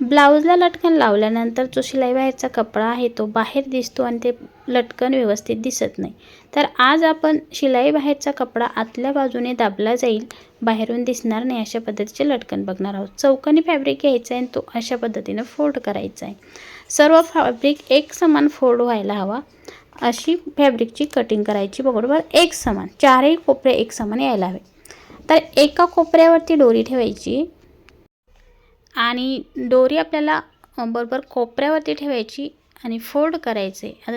ब्लाऊजला लटकन लावल्यानंतर जो शिलाई बाहेरचा कपडा आहे तो बाहेर दिसतो आणि ते लटकन व्यवस्थित दिसत नाही. तर आज आपण शिलाई बाहेरचा कपडा आतल्या बाजूने दाबला जाईल बाहेरून दिसणार नाही अशा पद्धतीचे लटकन बघणार आहोत. चौकनी फॅब्रिक घ्यायचा आहे आणि तो अशा पद्धतीनं फोल्ड करायचा आहे. सर्व फॅब्रिक एक समान फोल्ड व्हायला हवा. अशी फॅब्रिकची कटिंग करायची बरोबर एक समान. चारही कोपरे एक समान यायला हवे. तर एका कोपऱ्यावरती डोरी ठेवायची. आणि दोरी आपल्याला बरोबर कोपऱ्यावरती ठेवायची आणि फोल्ड करायचे. आता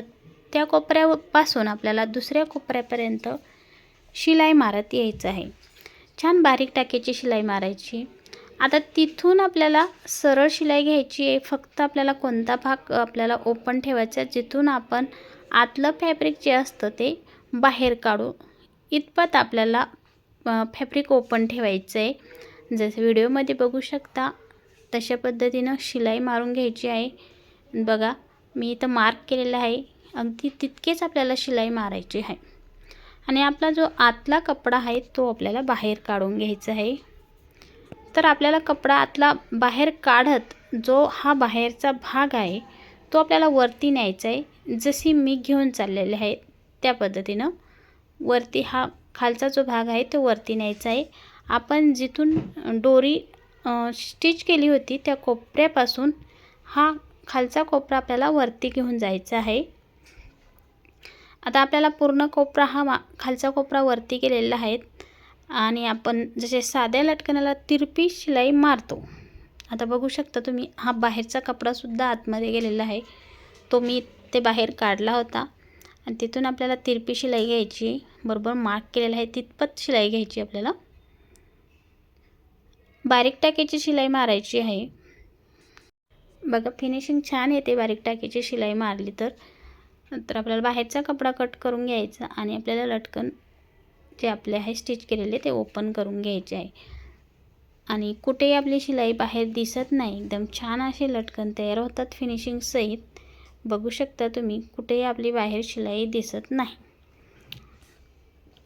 त्या कोपऱ्यापासून आपल्याला दुसऱ्या कोपऱ्यापर्यंत शिलाई मारत यायचं आहे. छान बारीक टाक्याची शिलाई मारायची. आता तिथून आपल्याला सरळ शिलाई घ्यायची आहे. फक्त आपल्याला कोणता भाग आपल्याला ओपन ठेवायचा आहे जिथून आपण आतलं फॅब्रिक जे असतं ते बाहेर काढू. इतपत आपल्याला फॅब्रिक ओपन ठेवायचं आहे. जसं व्हिडिओमध्ये बघू शकता तशा पद्धतीनं शिलाई मारून घ्यायची आहे. बघा मी इथं मार्क केलेलं आहे. अगदी तितकेच आपल्याला शिलाई मारायची आहे. आणि आपला जो आतला कपडा आहे तो आपल्याला बाहेर काढून घ्यायचा आहे. तर आपल्याला कपडा आतला बाहेर काढत जो हा बाहेरचा भाग आहे तो आपल्याला वरती न्यायचा आहे. जशी मी घेऊन चाललेले आहे त्या पद्धतीनं वरती हा खालचा जो भाग आहे तो वरती न्यायचा आहे. आपण जिथून दोरी स्टिच केली होती त्या कोपऱ्यापासून. हा खालचा कोपरा आपल्याला वरती घेऊन जायचा आहे. आता आपल्याला पूर्ण कोपरा हा मा खालचा कोपरा वरती केलेला आहे आणि आपण जसे साध्या लटकण्याला तिरपी शिलाई मारतो. आता बघू शकता तुम्ही हा बाहेरचा कपडासुद्धा आतमध्ये गेलेला आहे. तो मी ते बाहेर काढला होता आणि तिथून आपल्याला तिरपी शिलाई घ्यायची बरोबर मार्क केलेला आहे तितपत शिलाई घ्यायची आपल्याला. बारीक टाकीची शिलाई मारायची आहे. बघा फिनिशिंग छान येते बारीक टाकीची शिलाई मारली तर. नंतर आपल्याला बाहेरचा कपडा कट करून घ्यायचा आणि आपल्याला लटकन जे आपले आहे स्टिच केलेले ते ओपन करून घ्यायचे आहे. आणि कुठेही आपली शिलाई बाहेर दिसत नाही एकदम छान असे लटकन तयार होतात फिनिशिंग सहित. बघू शकता तुम्ही कुठेही आपली बाहेर शिलाई दिसत नाही.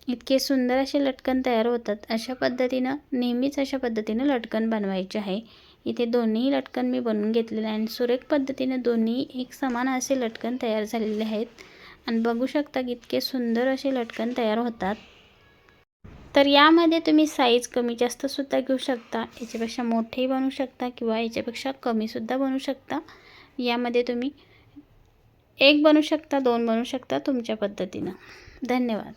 इतके सुंदर असे लटकन तयार होतात. अशा पद्धतीनं नेहमीच अशा पद्धतीनं लटकन बनवायचे आहे. इथे दोन्ही लटकन मी बनवून घेतलेले आहे आणि सुरेख पद्धतीने दोन्ही एक समान असे लटकन तयार झालेले आहेत. आणि बघू शकता की इतके सुंदर असे लटकन तयार होतात. तर यामध्ये तुम्ही साईज कमी जास्तसुद्धा घेऊ शकता. याच्यापेक्षा मोठेही बनवू शकता किंवा याच्यापेक्षा कमीसुद्धा बनवू शकता. यामध्ये तुम्ही एक बनवू शकता दोन बनवू शकता तुमच्या पद्धतीनं. धन्यवाद.